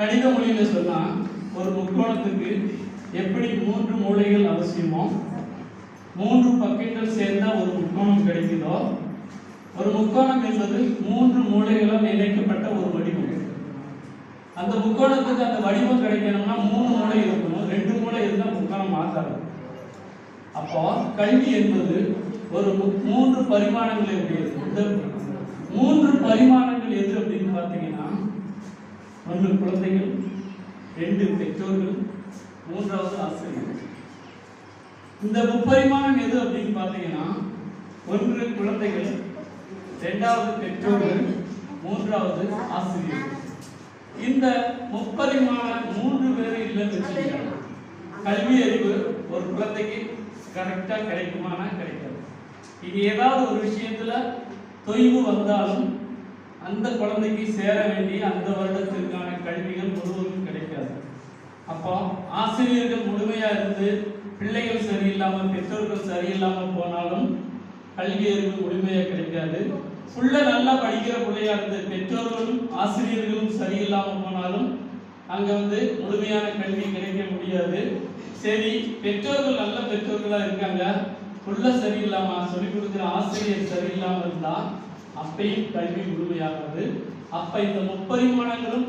கணித மொழியில் சொன்னால் ஒரு முக்கோணத்துக்கு எப்படி மூன்று மூலைகள் அவசியமோ மூன்று பக்கங்கள் சேர்ந்தால் ஒரு முக்கோணம் கிடைக்குதோ ஒரு முக்கோணம் என்பது மூன்று மூலைகளால் இணைக்கப்பட்ட ஒரு வடிவம். அந்த முக்கோணத்துக்கு அந்த வடிவம் கிடைக்கணும்னா மூணு மூலை இருக்கணும் ரெண்டு மூலை இருந்தால் முக்கோணம் மாற்றாது அப்போ கல்வி என்பது ஒரு மூன்று மூன்று பரிமாணங்களை உடையது இந்த மூன்று பரிமாணங்கள் எது அப்படின்னு பார்த்தீங்கன்னா ஒன்று குழந்தைகள் ரெண்டு பெற்றோர்கள் மூன்றாவது ஆசிரியர். இந்த முப்பரிமாணம் எது அப்படின்னு பார்த்தீங்கன்னா ஒன்று குழந்தைகள் இரண்டாவது பெற்றோர்கள் மூன்றாவது ஆசிரியர். இந்த முப்பரிமாண மூன்று பேர் இல்லைன்னு வச்சுக்கோங்க. கல்வி அறிவு ஒரு குழந்தைக்கு கரெக்டாக கிடைக்குமானா கிடைக்காது. இது ஏதாவது ஒரு விஷயத்துல தொய்வு வந்தாலும் அந்த குழந்தைக்கு சேர வேண்டிய அந்த வருடத்திற்கான கல்விகள் முழுவதும் கிடைக்காது. அப்போ ஆசிரியர்கள் முழுமையாக இருந்து பிள்ளைகள் சரியில்லாமல் பெற்றோர்கள் சரியில்லாமல் போனாலும் கல்வி அறிவு கிடைக்காது. ஃபுல்லாக நல்லா படிக்கிற பிள்ளையா இருந்து பெற்றோர்களும் ஆசிரியர்களும் சரியில்லாமல் போனாலும் அங்கே வந்து முழுமையான கல்வி கிடைக்க முடியாது. சரி பெற்றோர்கள் நல்ல பெற்றோர்களாக இருக்காங்க. ஃபுல்லாக சரியில்லாமல் சொல்லிக் கொடுக்குற ஆசிரியர் சரியில்லாமல் இருந்தால் அப்பையும் கல்வி முழுமையாகிறது அப்ப இந்த முப்பரிமாணங்களும்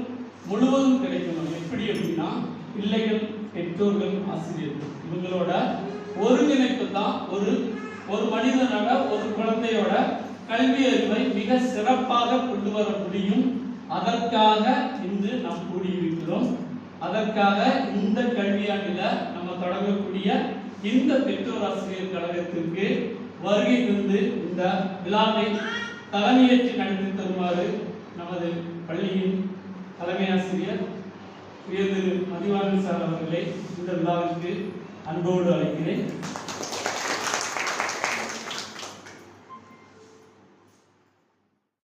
முழுவதும் கிடைக்கணும். எப்படி அப்படின்னா பிள்ளைகள் பெற்றோர்கள் ஆசிரியர்கள். இவங்களோட ஒருங்கிணைப்பு தான் ஒரு ஒரு மனிதனோட ஒரு குழந்தையோட கல்வி அறிவை மிக சிறப்பாக கொண்டு வர முடியும். அதற்காக இன்று நாம் கூடியிருக்கிறோம். அதற்காக இந்த கல்வியாண்டில நம்ம தொடங்கக்கூடிய இந்த பெற்றோர் ஆசிரியர் கழகத்திற்கு வருகை தந்து இந்த விழாவை தலைமையேற்று நடத்தி தருமாறு நமது பள்ளியின் தலைமை ஆசிரியர் உயர்ந்து திரு சார் அவர்களை இந்த விழாவிற்கு அன்போடு அழைக்கிறேன்.